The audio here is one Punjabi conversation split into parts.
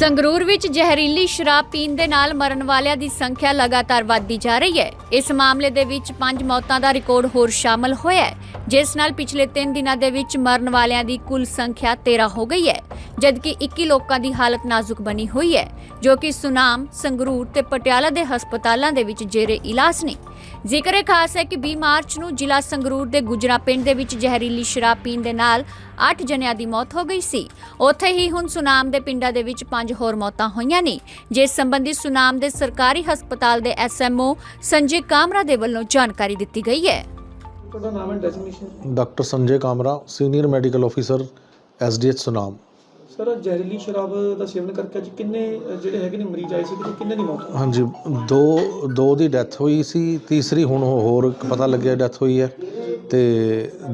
ਸੰਗਰੂਰ ਵਿੱਚ ਜ਼ਹਿਰੀਲੀ ਸ਼ਰਾਬ ਪੀਣ ਦੇ ਨਾਲ ਮਰਨ ਵਾਲਿਆਂ ਦੀ ਸੰਖਿਆ ਲਗਾਤਾਰ ਵਧਦੀ ਜਾ ਰਹੀ ਹੈ। ਇਸ ਮਾਮਲੇ ਦੇ ਵਿੱਚ 5 ਮੌਤਾਂ ਦਾ ਰਿਕਾਰਡ ਹੋਰ ਸ਼ਾਮਲ ਹੋਇਆ ਹੈ, ਜਿਸ ਨਾਲ ਪਿਛਲੇ 3 ਦਿਨਾਂ ਦੇ ਵਿੱਚ ਮਰਨ ਵਾਲਿਆਂ ਦੀ ਕੁੱਲ ਸੰਖਿਆ 13 ਹੋ ਗਈ ਹੈ, ਜਦਕਿ 21 ਲੋਕਾਂ ਦੀ ਹਾਲਤ ਨਾਜ਼ੁਕ ਬਣੀ ਹੋਈ ਹੈ, ਜੋ ਕਿ ਸੁਨਾਮ, ਸੰਗਰੂਰ ਤੇ ਪਟਿਆਲਾ ਦੇ ਹਸਪਤਾਲਾਂ ਦੇ ਵਿੱਚ ਜੇਰੇ ਇਲਾਜ ਨੇ। ਜ਼ਿਕਰ ਇਹ ਖਾਸ ਹੈ ਕਿ 20 ਮਾਰਚ ਨੂੰ ਜ਼ਿਲ੍ਹਾ ਸੰਗਰੂਰ ਦੇ ਗੁਜਰਾ ਪਿੰਡ ਦੇ ਵਿੱਚ ਜ਼ਹਿਰੀਲੀ ਸ਼ਰਾਬ ਪੀਣ ਦੇ ਨਾਲ 8 ਜਣਿਆਂ ਦੀ ਮੌਤ ਹੋ ਗਈ ਸੀ। ਉੱਥੇ ਹੀ ਹੁਣ ਸੁਨਾਮ ਦੇ ਪਿੰਡਾਂ ਦੇ ਵਿੱਚ 5 ਹੋਰ ਮੌਤਾਂ ਹੋਈਆਂ ਨੇ ਜਿਸ ਸੰਬੰਧੀ ਸੁਨਾਮ ਦੇ ਸਰਕਾਰੀ ਹਸਪਤਾਲ ਦੇ ਐਸਐਮਓ ਸੰਜੇ ਕਾਮਰਾ ਦੇ ਵੱਲੋਂ ਜਾਣਕਾਰੀ ਦਿੱਤੀ ਗਈ ਹੈ। ਤੁਹਾਡਾ ਨਾਮ and designation doctor Sanjay Kamra senior medical officer SDH Sunam. Sir ਜ਼ਹਿਰੀਲੀ ਸ਼ਰਾਬ ਦਾ ਸੇਵਨ ਕਰਕੇ ਅੱਜ ਕਿੰਨੇ ਜਿਹੜੇ ਹੈਗੇ ਨੇ ਮਰੀਜ਼ ਆਏ ਸੀ ਤੇ ਕਿੰਨੇ ਦੀ ਮੌਤ ਹੋਈ? ਹਾਂਜੀ ਦੋ ਦੋ ਦੀ ਡੈਥ ਹੋਈ ਸੀ ਤੀਸਰੀ ਹੁਣ ਹੋਰ ਪਤਾ ਲੱਗਿਆ ਡੈਥ ਹੋਈ ਹੈ ਤੇ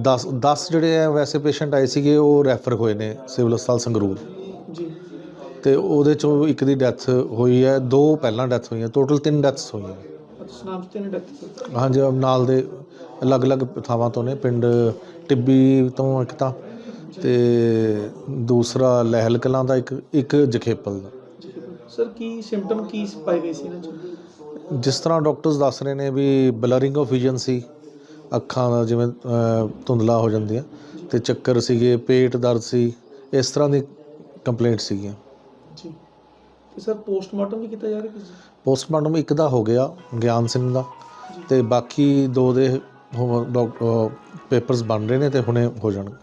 10 10 ਜਿਹੜੇ ਆ ਵੈਸੇ ਪੇਸ਼ੈਂਟ ਆਏ ਸੀਗੇ ਉਹ ਰੈਫਰ ਹੋਏ ਨੇ ਸਿਵਲ ਹਸਪਤਾਲ ਸੰਗਰੂਰ। ਜੀ। ਤੇ ਉਹਦੇ ਚੋਂ ਇੱਕ ਦੀ ਡੈਥ ਹੋਈ ਹੈ ਦੋ ਪਹਿਲਾਂ ਡੈਥ ਹੋਈਆਂ ਟੋਟਲ ਤਿੰਨ ਡੈਥਸ ਹੋਈਆਂ। ਸੁਨਾਮ ਤੇ ਨੇ ਡੈਥ ਹਾਂਜੀ ਨਾਲ ਦੇ ਅਲੱਗ-ਅਲੱਗ ਥਾਵਾਂ ਤੋਂ ਨੇ ਪਿੰਡ ਟਿੱਬੀ ਤੋਂ ਇੱਕ ਤਾਂ ਤੇ ਦੂਸਰਾ ਲਹਿਲ ਕਲਾਂ ਦਾ ਇੱਕ ਇੱਕ ਜਖੇਪਲ ਦਾ। ਸਰ ਕੀ ਸਿੰਪਟਮ ਕੀ ਪਾਏ ਗਏ ਸੀ ਇਹਨਾਂ ਜਿਸ ਤਰ੍ਹਾਂ ਡਾਕਟਰਸ ਦੱਸ ਰਹੇ ਨੇ ਵੀ ਬਲਰਿੰਗ ਆਫ ਵਿਜ਼ਨ ਸੀ ਅੱਖਾਂ ਦਾ ਜਿਵੇਂ ਧੁੰਦਲਾ ਹੋ ਜਾਂਦੀਆਂ ਤੇ ਚੱਕਰ ਸੀਗੇ ਪੇਟ ਦਰਦ ਸੀ ਇਸ ਤਰ੍ਹਾਂ ਦੀ ਕੰਪਲੇਂਟ ਸੀਗੀਆਂ। ਤੇ ਸਰ ਪੋਸਟਮਾਰਟਮ ਵੀ ਕੀਤਾ ਜਾ ਰਿਹਾ ਕਿਸੇ ਪੋਸਟਮਾਰਟਮ ਇੱਕ ਦਾ ਹੋ ਗਿਆ ਗਿਆਨ ਸਿੰਘ ਦਾ ਤੇ ਬਾਕੀ ਦੋ ਦੇ ਪੇਪਰਸ ਬਣ ਰਹੇ ਨੇ ਤੇ ਹੁਣੇ ਹੋ ਜਾਣਗੇ।